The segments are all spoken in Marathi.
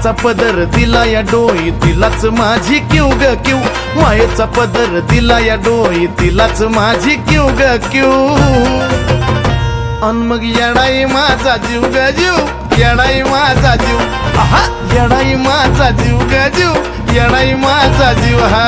मायेचा पदर दिला या डोई तिलाच माझी क्यू ग क्यू. मायेचा पदर दिला या डोई तिलाच माझी क्यू ग क्यू. अन मग येडाई माझा जीव ग जीव येडाई माझा जीव. आहा येडाई माझा जीव ग जीव येडाई माझा जीव हा.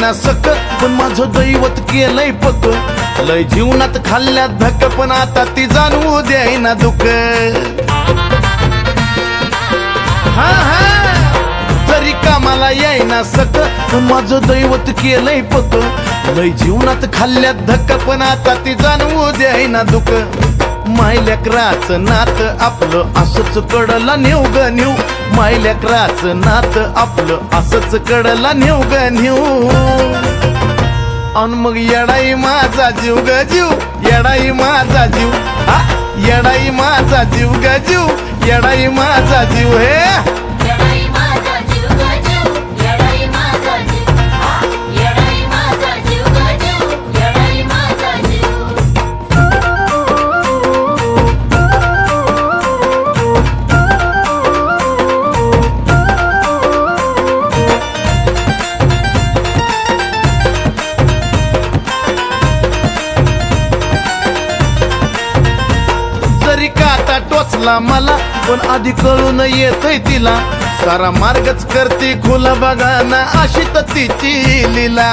ना सक सकत पण माझं दैवत केलंय पक. लय जीवनात खाल्ल्यात धक पण आता ती जाणवू द्यायना दुःख. हा हा. तरी कामाला येईना सक पण माझं दैवत केलंय पक. लय जीवनात खाल्ल्यात धक पण आता ती जाणवू द्यायना दुख. मायल्याकराचं नात आपलं असंच कडला नेऊ ग नेऊ. मायल्याकराचं नात आपलं असंच कडला नेऊ ग नेऊ. अन मग येडाई माझा जीव ग जीव. येडाई माझा जीव. हा? येडाई माझा जीव ग जीव. येडाई माझा जीव हे? काटा मला पण आधी कळून येतय तिला. सारा मार्गच करते खुला बघा ना अशी तर तिची लिला.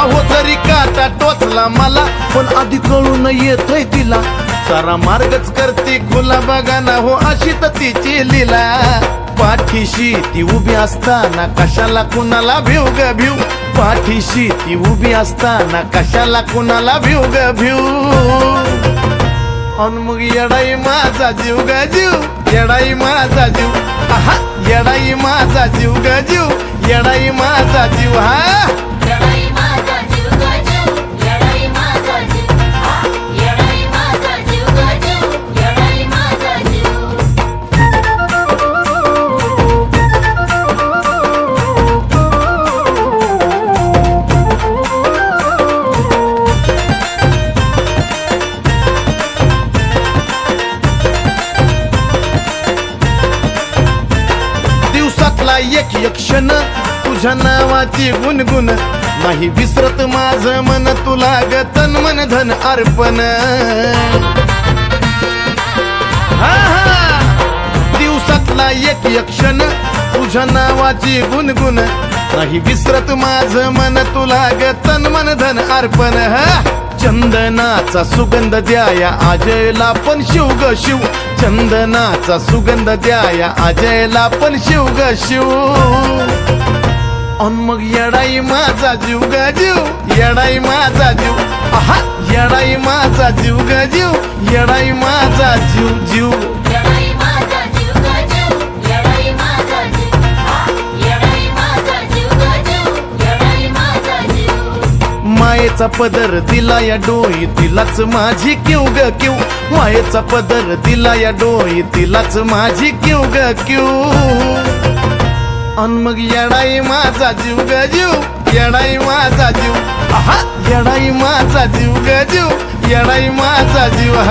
अहो जरी काटा टोचला मला पण आधी कळून येतय तिला. सारा मार्गच करते खुला बघा ना हो अशी तर तिची लिला. पाठीशी ती उभी असताना कशाला कुणाला भिव ग भिव? पाठीशी ती उभी असताना कशाला कुणाला भिव ग भिव? अन मग येडाई माझा जीव ग जीव येडाई माझा जीव. आहा येडाई माझा जीव ग जीव येडाई माझा जीव हा. एक एक क्षण तुझ्या नावाची गुणगुण नाही विसरत माझ मन तुला ग मन धन अर्पण. हा हा. दिवसातला एक यक्षण तुझ्या नावाची गुणगुण नाही विसरत माझ मन तुला ग मन धन अर्पण. हा. चंदनाचा सुगंध द्याया अजयला पण शिव ग शिव. चंदनाचा सुगंध द्याया अजयला पण शिव ग शिव. मग येडाई माझा जीव ग जीव. येडाई माझा जीव. आहा येडाई माझा जीव ग जीव. येडाई माझा जीव जीव. मायेचा पदर दिला या डोई तिलाच माझी क्यू ग क्यू. मायेचा पदर दिला या डोई तिलाच माझी क्यू ग क्यू. अन मग येडाई माझा जीव ग जीव येडाई माझा जीव. आहा येडाई माझा जीव ग जीव येडाई माझा जीव.